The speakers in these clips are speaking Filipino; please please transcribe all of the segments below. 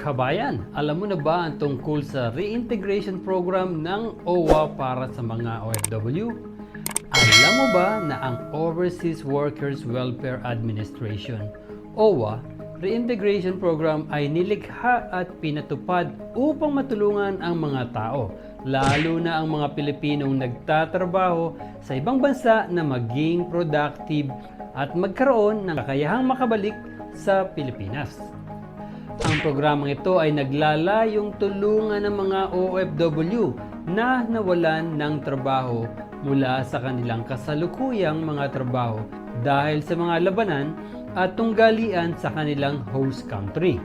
Kabayan, alam mo na ba ang tungkol sa reintegration program ng OWA para sa mga OFW? Alam mo ba na ang Overseas Workers Welfare Administration, OWA, reintegration program ay nilikha at pinatupad upang matulungan ang mga tao, lalo na ang mga Pilipinong nagtatrabaho sa ibang bansa na maging productive at magkaroon ng kakayahang makabalik sa Pilipinas. Ang programang ito ay naglalayong tulungan ng mga OFW na nawalan ng trabaho mula sa kanilang kasalukuyang mga trabaho dahil sa mga labanan at tunggalian sa kanilang host country,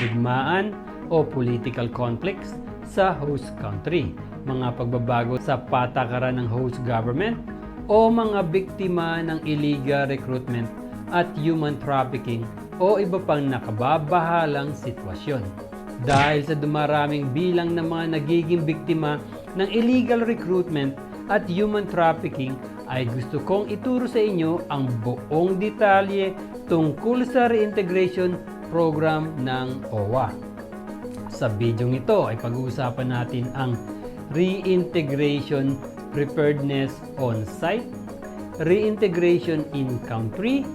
digmaan o political conflicts sa host country, mga pagbabago sa patakaran ng host government o mga biktima ng illegal recruitment at human trafficking o iba pang nakababahalang sitwasyon. Dahil sa dumaraming bilang ng mga nagiging biktima ng illegal recruitment at human trafficking ay gusto kong ituro sa inyo ang buong detalye tungkol sa reintegration program ng OWA. Sa bidyong ito ay pag-uusapan natin ang reintegration preparedness on-site, reintegration in-country,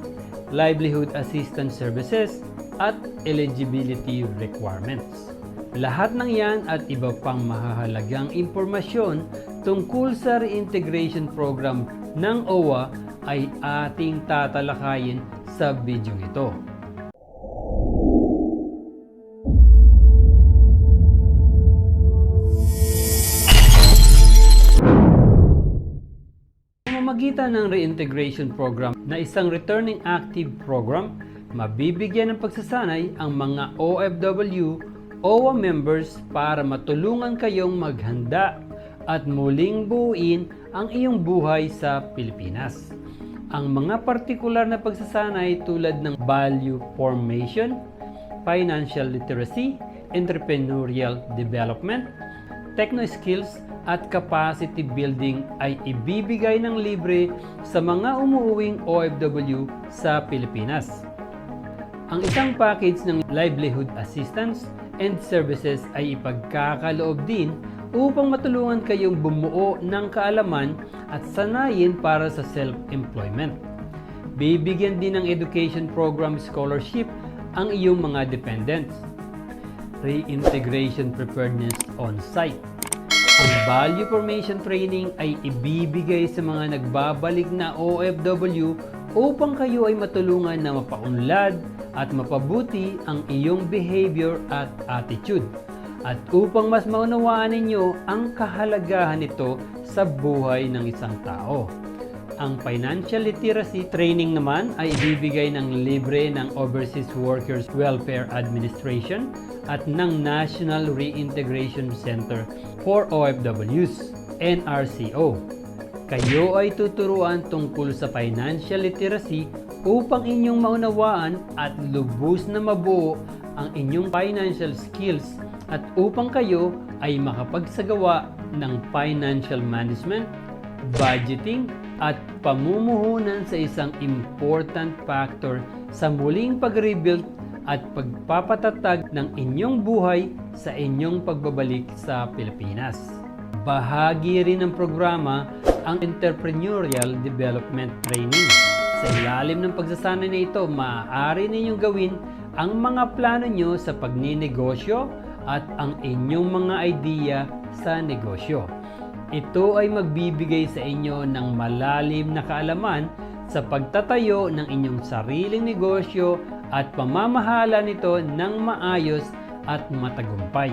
livelihood assistance services, at eligibility requirements. Lahat ng yan at iba pang mahahalagang impormasyon tungkol sa reintegration program ng OWA ay ating tatalakayin sa video ito. Pamamagitan ng reintegration program na isang returning active program, mabibigyan ng pagsasanay ang mga OFW OWA members para matulungan kayong maghanda at muling buuin ang iyong buhay sa Pilipinas. Ang mga partikular na pagsasanay tulad ng value formation, financial literacy, entrepreneurial development, techno skills at capacity building ay ibibigay ng libre sa mga umuuwing OFW sa Pilipinas. Ang isang package ng livelihood assistance and services ay ipagkakaloob din upang matulungan kayong bumuo ng kaalaman at sanayin para sa self-employment. Bibigyan din ng education program scholarship ang iyong mga dependents. Reintegration preparedness on site. Ang value formation training ay ibibigay sa mga nagbabalik na OFW upang kayo ay matulungan na mapaunlad at mapabuti ang iyong behavior at attitude at upang mas maunawaan ninyo ang kahalagahan nito sa buhay ng isang tao. Ang financial literacy training naman ay ibibigay ng libre ng Overseas Workers Welfare Administration at ng National Reintegration Center for OFWs, NRCO. Kayo ay tuturuan tungkol sa financial literacy upang inyong maunawaan at lubos na mabuo ang inyong financial skills at upang kayo ay makapagsagawa ng financial management, budgeting, at pamumuhunan sa isang important factor sa muling pag-rebuild at pagpapatatag ng inyong buhay sa inyong pagbabalik sa Pilipinas. Bahagi rin ng programa ang Entrepreneurial Development Training. Sa ilalim ng pagsasanay na ito, maaari ninyong gawin ang mga plano nyo sa pagninegosyo at ang inyong mga idea sa negosyo. Ito ay magbibigay sa inyo ng malalim na kaalaman sa pagtatayo ng inyong sariling negosyo at pamamahala nito ng maayos at matagumpay.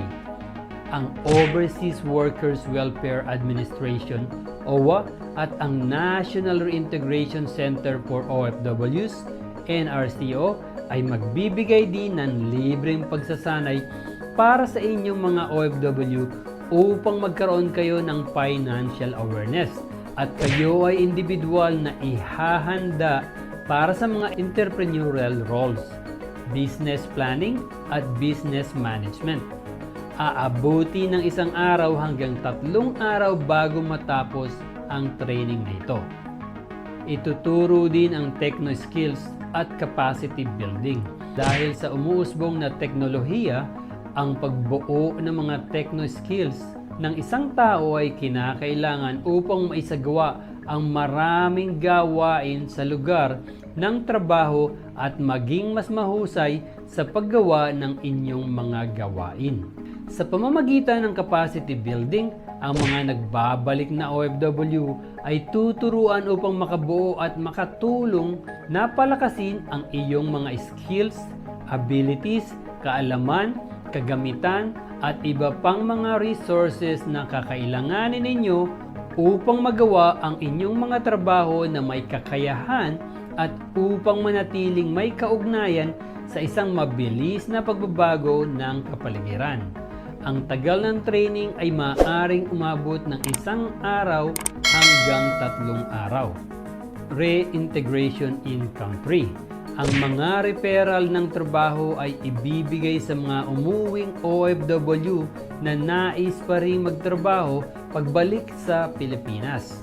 Ang Overseas Workers Welfare Administration OWA at ang National Reintegration Center for OFWs NRCO ay magbibigay din ng libreng pagsasanay para sa inyong mga OFW upang magkaroon kayo ng financial awareness at kayo ay individual na ihahanda para sa mga entrepreneurial roles, business planning at business management. Aabuti ng isang araw hanggang tatlong araw bago matapos ang training na ito. Ituturo din ang techno skills at capacity building. Dahil sa umuusbong na teknolohiya, Ang pagbuo ng mga techno skills ng isang tao ay kinakailangan upang maisagawa ang maraming gawain sa lugar ng trabaho at maging mas mahusay sa paggawa ng inyong mga gawain. Sa pamamagitan ng capacity building, ang mga nagbabalik na OFW ay tuturuan upang makabuo at makatulong na palakasin ang iyong mga skills, abilities, kaalaman, kagamitan at iba pang mga resources na kakailanganin ninyo upang magawa ang inyong mga trabaho na may kakayahan at upang manatiling may kaugnayan sa isang mabilis na pagbabago ng kapaligiran. Ang tagal ng training ay maaaring umabot ng isang araw hanggang tatlong araw. Reintegration in country. Ang mga referral ng trabaho ay ibibigay sa mga umuwing OFW na nais pa rin magtrabaho pagbalik sa Pilipinas.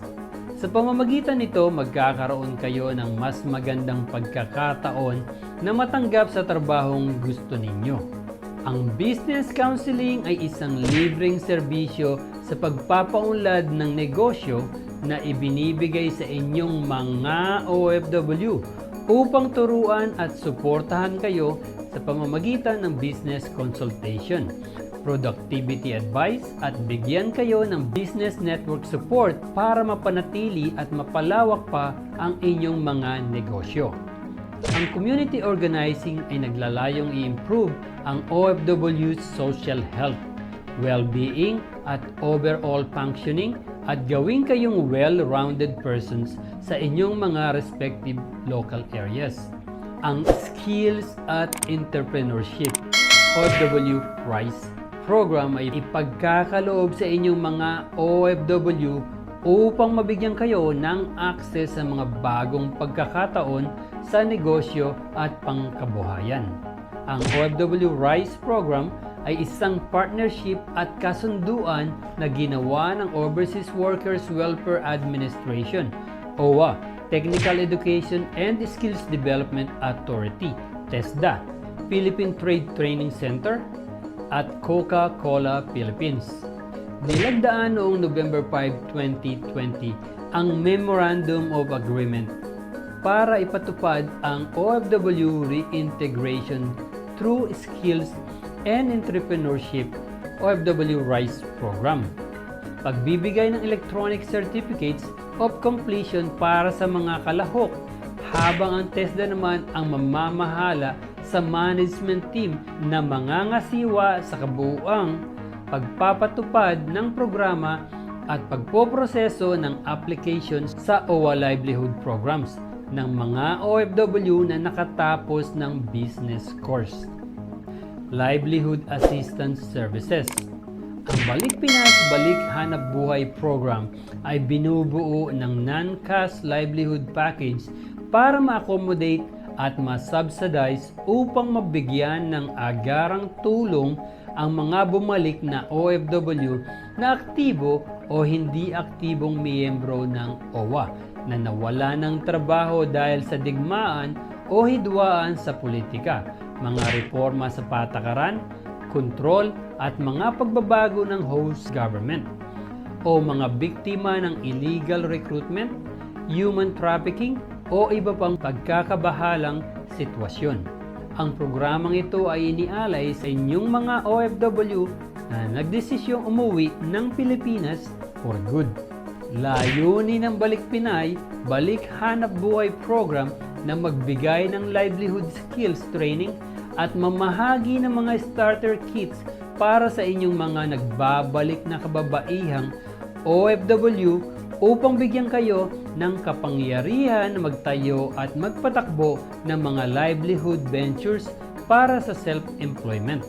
Sa pamamagitan nito, magkakaroon kayo ng mas magandang pagkakataon na matanggap sa trabahong gusto ninyo. Ang business counseling ay isang libreng serbisyo sa pagpapaunlad ng negosyo na ibinibigay sa inyong mga OFW upang turuan at suportahan kayo sa pamamagitan ng business consultation, productivity advice at bigyan kayo ng business network support para mapanatili at mapalawak pa ang inyong mga negosyo. Ang community organizing ay naglalayong i-improve ang OFW's social health, well-being at overall functioning at gawin kayong well-rounded persons sa inyong mga respective local areas. Ang Skills at Entrepreneurship OFW RISE program ay ipagkakaloob sa inyong mga OFW upang mabigyan kayo ng access sa mga bagong pagkakataon sa negosyo at pangkabuhayan. Ang OFW RISE program ay isang partnership at kasunduan na ginawa ng Overseas Workers Welfare Administration OWA, Technical Education and Skills Development Authority, TESDA, Philippine Trade Training Center, at Coca-Cola Philippines. Nilagdaan noong November 5, 2020 ang Memorandum of Agreement para ipatupad ang OFW reintegration through skills and entrepreneurship OFW RISE program. Pagbibigay ng electronic certificates of completion para sa mga kalahok habang ang TESDA naman ang mamamahala sa management team na mangangasiwa sa kabuuang pagpapatupad ng programa at pagpoproseso ng applications sa OWA livelihood programs ng mga OFW na nakatapos ng business course. Livelihood Assistance Services ang Balik Pinas Balik Hanap Buhay Program ay binubuo ng non-cash livelihood package para ma-accommodate at ma-subsidize upang mabigyan ng agarang tulong ang mga bumalik na OFW na aktibo o hindi aktibong miyembro ng OWA na nawala ng trabaho dahil sa digmaan o hidwaan sa politika, mga reforma sa patakaran, kontrol at mga pagbabago ng host government o mga biktima ng illegal recruitment, human trafficking o iba pang pagkakabahalang sitwasyon. Ang programang ito ay inialay sa inyong mga OFW na nagdesisyong umuwi ng Pilipinas for good. Layunin ng Balik Pinay, Balik Hanap Buhay program na magbigay ng livelihood skills training at mamahagi ng mga starter kits para sa inyong mga nagbabalik na kababaihang OFW upang bigyan kayo ng kapangyarihan na magtayo at magpatakbo ng mga livelihood ventures para sa self-employment.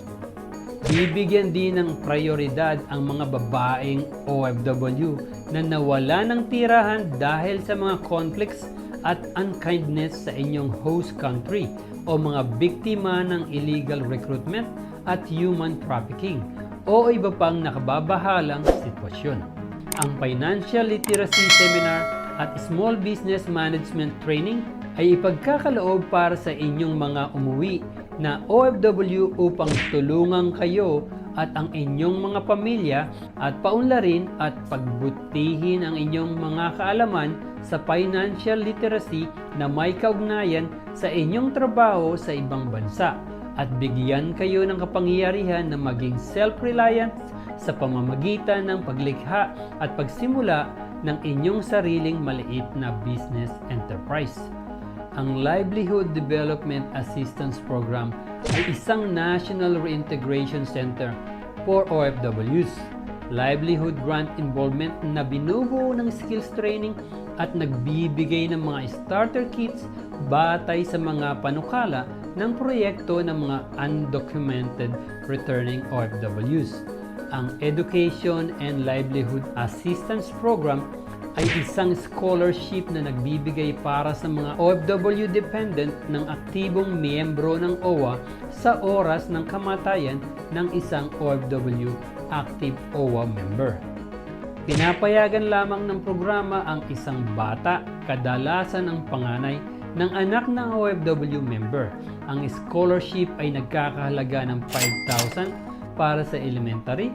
Bibigyan din ng prioridad ang mga babaeng OFW na nawala ng tirahan dahil sa mga conflicts at unkindness sa inyong host country o mga biktima ng illegal recruitment at human trafficking o iba pang nakababahalang sitwasyon. Ang Financial Literacy Seminar at Small Business Management Training ay ipagkakaloob para sa inyong mga umuwi na OFW upang tulungan kayo at ang inyong mga pamilya at paunlarin at pagbutihin ang inyong mga kaalaman sa financial literacy na may kaugnayan sa inyong trabaho sa ibang bansa at bigyan kayo ng kapangyarihan na maging self-reliant sa pamamagitan ng paglikha at pagsimula ng inyong sariling maliit na business enterprise. Ang Livelihood Development Assistance Program ay isang National Reintegration Center for OFWs. Livelihood Grant Involvement na binubuo ng skills training at nagbibigay ng mga starter kits batay sa mga panukala ng proyekto ng mga undocumented returning OFWs. Ang Education and Livelihood Assistance Program ay isang scholarship na nagbibigay para sa mga OFW dependent ng aktibong miyembro ng OWA sa oras ng kamatayan ng isang OFW active OWA member. Pinapayagan lamang ng programa ang isang bata, kadalasan ang panganay, ng anak ng OFW member. Ang scholarship ay nagkakahalaga ng 5,000 para sa elementary,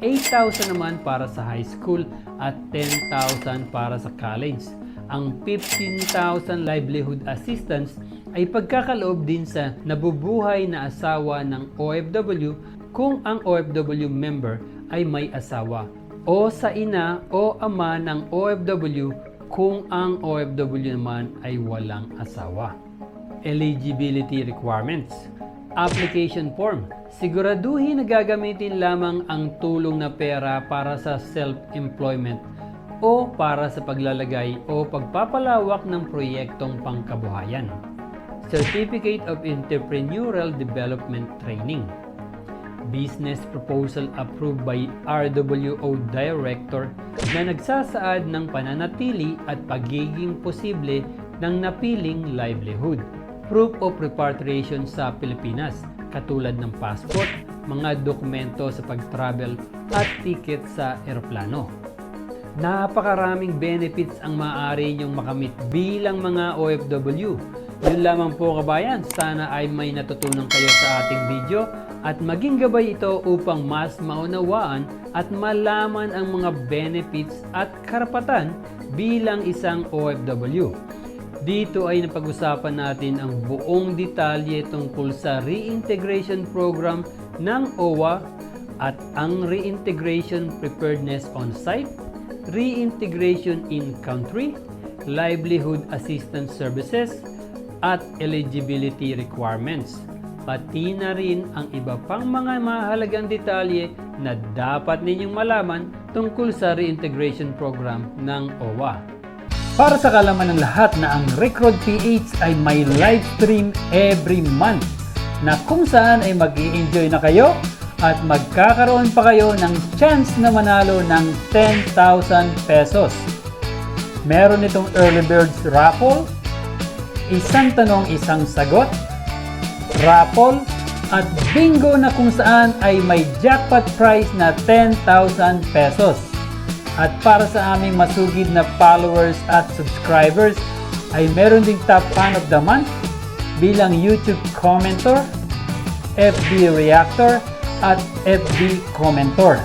8,000 naman para sa high school at 10,000 para sa college. Ang 15,000 livelihood assistance ay pagkakaloob din sa nabubuhay na asawa ng OFW kung ang OFW member ay may asawa o sa ina o ama ng OFW kung ang OFW naman ay walang asawa. Eligibility requirements Application form. Siguraduhin na gagamitin lamang ang tulong na pera para sa self-employment o para sa paglalagay o pagpapalawak ng proyektong pangkabuhayan. Certificate of Entrepreneurial Development Training. Business proposal approved by RWO Director na nagsasaad ng pananatili at pagiging posible ng napiling livelihood proof of repatriation sa Pilipinas, katulad ng passport, mga dokumento sa pag-travel at ticket sa eroplano. Napakaraming benefits ang maaari niyong makamit bilang mga OFW. Yun lamang po kabayan, sana ay may natutunan kayo sa ating video at maging gabay ito upang mas maunawaan at malaman ang mga benefits at karapatan bilang isang OFW. Dito ay napag-usapan natin ang buong detalye tungkol sa reintegration program ng OWA at ang reintegration preparedness on site, reintegration in country, livelihood assistance services, at eligibility requirements. Pati na rin ang iba pang mga mahalagang detalye na dapat ninyong malaman tungkol sa reintegration program ng OWA. Para sa kalaman ng lahat na ang Recrod PH ay may live stream every month na kung saan ay mag enjoy na kayo at magkakaroon pa kayo ng chance na manalo ng 10,000 pesos. Meron itong early birds raffle, isang tanong isang sagot, raffle, at bingo na kung saan ay may jackpot prize na 10,000 pesos. At para sa aming masugid na followers at subscribers, ay meron ding top fan of the month bilang YouTube commenter, FB reactor, at FB commenter.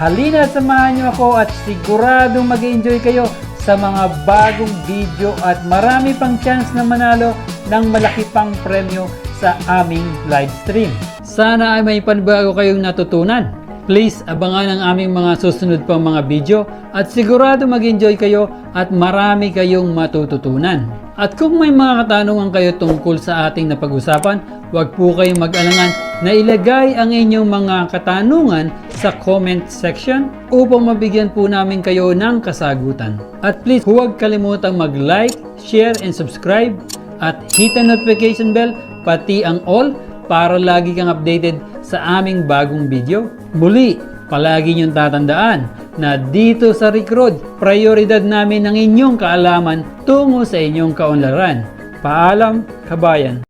Halina samahan niyo ako at siguradong mag enjoy kayo sa mga bagong video at marami pang chance na manalo ng malaki pang premyo sa aming live stream. Sana ay may panibago kayong natutunan. Please abangan ang aming mga susunod pang mga video at sigurado mag-enjoy kayo at marami kayong matututunan. At kung may mga katanungan kayo tungkol sa ating napag-usapan, huwag po kayong mag-alangan na ilagay ang inyong mga katanungan sa comment section upang mabigyan po namin kayo ng kasagutan. At please huwag kalimutang mag-like, share, and subscribe at hit the notification bell pati ang all para lagi kang updated sa aming bagong video. Muli, palagi niyong tatandaan na dito sa Recruit, prioridad namin ang inyong kaalaman tungo sa inyong kaunlaran. Paalam, kabayan!